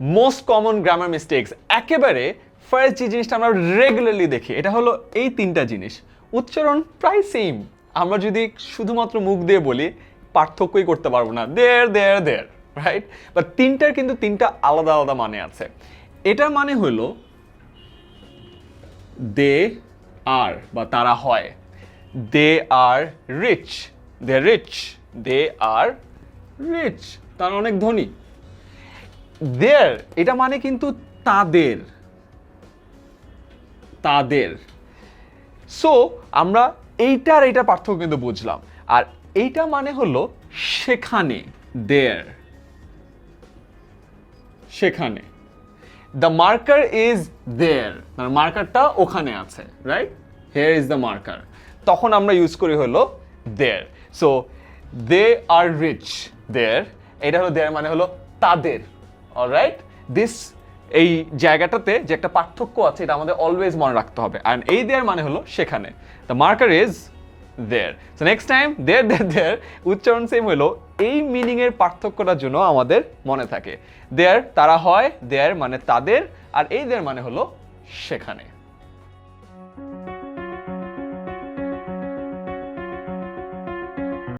Most common grammar mistakes একেবারে first যে জিনিসটা আমরা রেগুলারলি দেখি, এটা হলো এই তিনটা জিনিস। উচ্চারণ প্রায় সেম আমরা যদি শুধুমাত্র মুখ দিয়ে বলি, পার্থক্যই করতে পারব না। দেয়ার দেয়ার দেয়ার রাইট বা তিনটার কিন্তু তিনটা আলাদা আলাদা মানে আছে। এটার মানে হলো দে আর বা তারা হয়। They are rich they rich they are rich তারা অনেক ধনী। দের এটা মানে কিন্তু তাদের। তাদের। সো আমরা এইটার এইটা পার্থক্য কিন্তু বুঝলাম। আর এইটা মানে হলো সেখানে, দেয়ার। সেখানে। দ্য মার্কার ইজ দেয়ার মানে মার্কারটা ওখানে আছে right here is the marker তখন আমরা ইউজ করি হলো there so they are rich দেয়ার এটা হলো দেয়ার মানে হলো তাদের। অলরাইট দিস এই জায়গাটাতে যে একটা পার্থক্য আছে, এটা আমাদের অলওয়েজ মনে রাখতে হবে। অ্যান্ড এই দেয়ার মানে হলো সেখানে। The marker is there so next time there there there উচ্চারণ সেম হলো। এই মিনিংয়ের পার্থক্যটার জন্য আমাদের মনে থাকে। দেয়ার তারা হয় দেয়ার মানে তাদের, আর এই দেয়ার মানে হলো সেখানে।